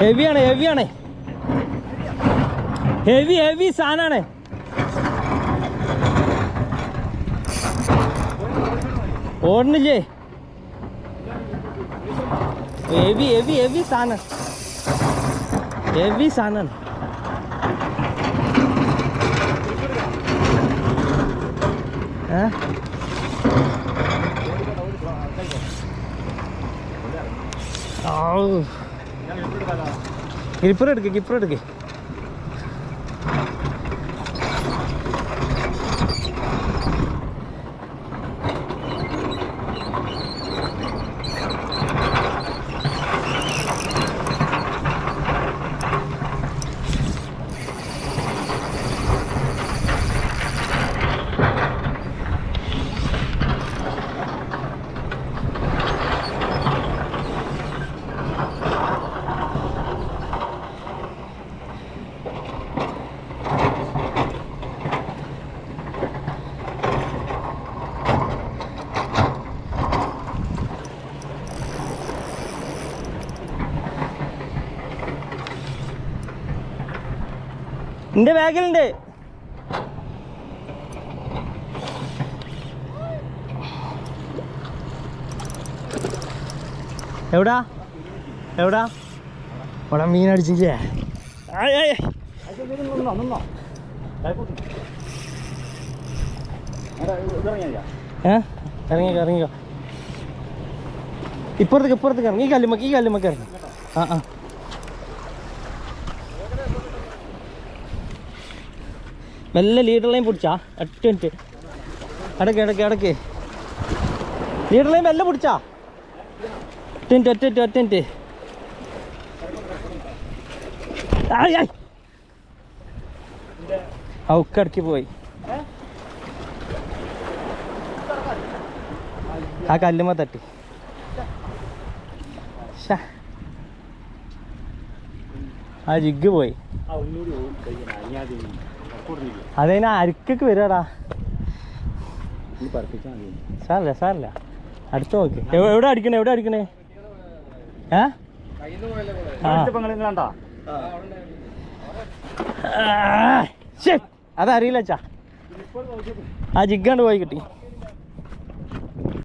ഹെവിയാണ് ഹെവിയാണ് heavy heavy സാധനമാണ് ഓടണില്ലേ heavy heavy heavy സാധനം ഹെവി സാധനമാണ് ഏ? ഔ. கிப்ரெட் இருக்கு கிப்ரெட் இருக்கு. എന്റെ ബാഗിലുണ്ട്. എവിടാ? എവിടാ? ഇവിടെ മീൻ അടിച്ചില്ലേ. ഏ? ഇറങ്ങിക്കോ ഇറങ്ങിക്കോ. ഇപ്പുറത്തേക്ക് ഇപ്പുറത്തേക്ക് ഇറങ്ങി. ഈ കല്ലുമ്മക്ക് ഈ കല്ലുമ്മക്ക് ഇറങ്ങി. ആ ആ. മെല്ലെ ലീഡർ ലൈൻ പിടിച്ചാ. എട്ട് മിനിറ്റ് അടക്ക് അടക്ക് അടക്ക്. ലീഡർ ലൈൻ മെല്ലെ പിടിച്ചാ. ഒറ്റ മിനിറ്റ് ഒറ്റ മിനിറ്റ് ഒറ്റ മിനിറ്റ് ആയ് പോയി. ആ കല്ലുമ്മ തട്ടി. ആ ജിഗ് പോയി. അതതിന് അരുക്കൊക്കെ വരാടാ സാറില്ല സാറില്ല അടുത്ത് നോക്ക്. എവ്- എവിടെ അടിക്കണേ എവിടെ അടിക്കണേ? ഏ. അതറിയില്ല ചാ ആ ജിഗ്ഗാണ്ട് പോയി കിട്ടി.